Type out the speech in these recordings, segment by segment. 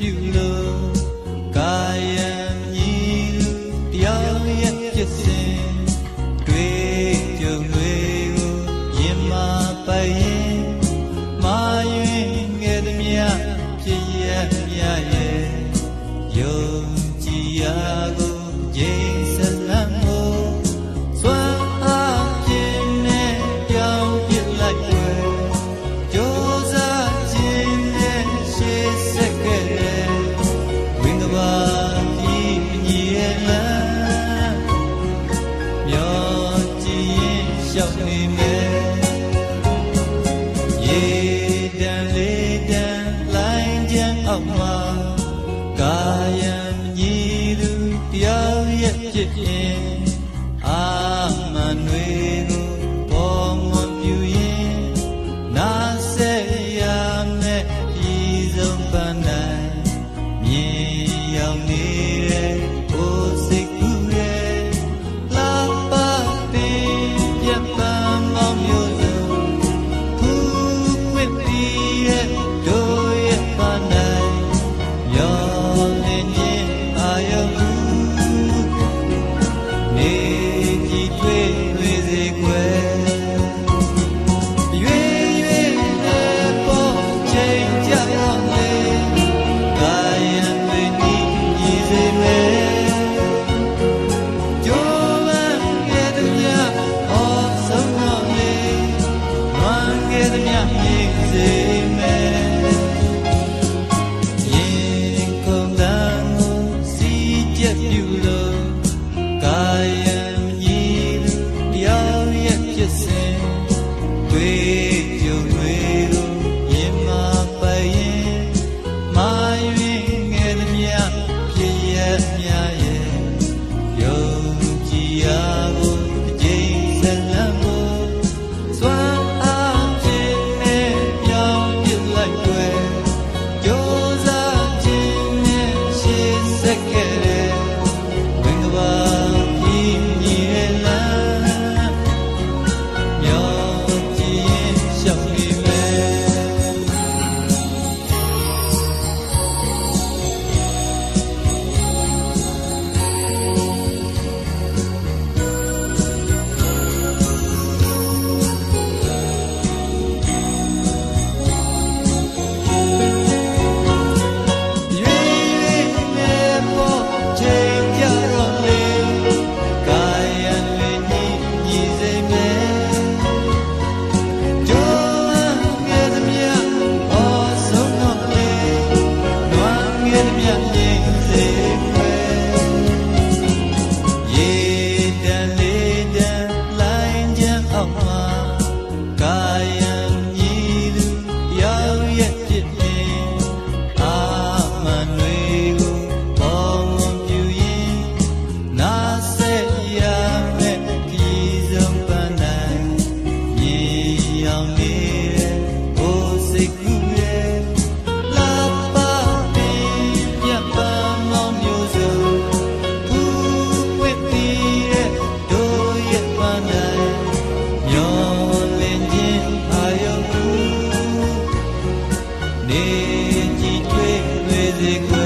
ပြုလို့ကာယံမြည်တရားရဲ့ဖြစ်စဉ်တွေ့ကြုံတွေကိုရင်မာပိုင်ရင်မာရင်ငယ်သည်မြဖြစ်ရမြရဲ့ယုံ ရေတန်လေးတန်လိုင်းချမ်းအောက်မှာကာယံညီသူတရားရဲ့ဖြစ်ခြင်းအာမန်တွေကို away.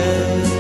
friend.